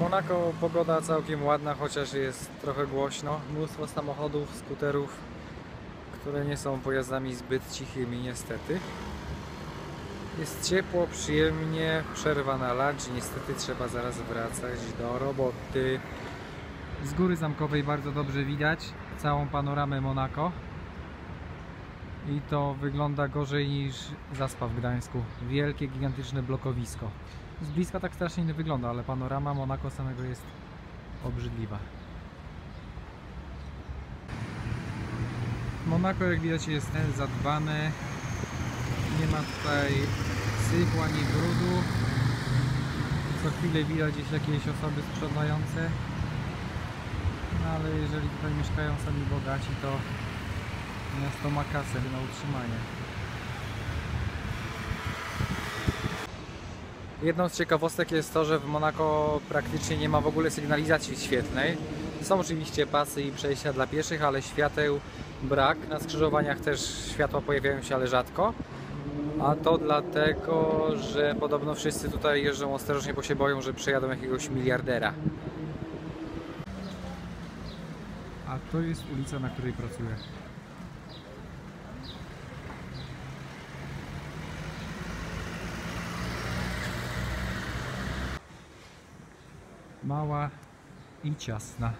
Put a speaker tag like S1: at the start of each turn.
S1: Monako pogoda całkiem ładna, chociaż jest trochę głośno. Mnóstwo samochodów, skuterów, które nie są pojazdami zbyt cichymi niestety. Jest ciepło, przyjemnie, przerwa na lunch, niestety trzeba zaraz wracać do roboty. Z góry zamkowej bardzo dobrze widać całą panoramę Monako. I to wygląda gorzej niż zaspa w Gdańsku. Wielkie, gigantyczne blokowisko. Z bliska tak strasznie nie wygląda, ale panorama Monako samego jest obrzydliwa. Monako jak widać jest zadbane. Nie ma tutaj sypu ani brudu. Co chwilę widać gdzieś jakieś osoby sprzątające. No ale jeżeli tutaj mieszkają sami bogaci, to miasto ma kasę na utrzymanie. Jedną z ciekawostek jest to, że w Monako praktycznie nie ma w ogóle sygnalizacji świetlnej. Są oczywiście pasy i przejścia dla pieszych, ale świateł brak. Na skrzyżowaniach też światła pojawiają się, ale rzadko. A to dlatego, że podobno wszyscy tutaj jeżdżą ostrożnie, bo się boją, że przejadą jakiegoś miliardera. A to jest ulica, na której pracuję. Mała i ciasna.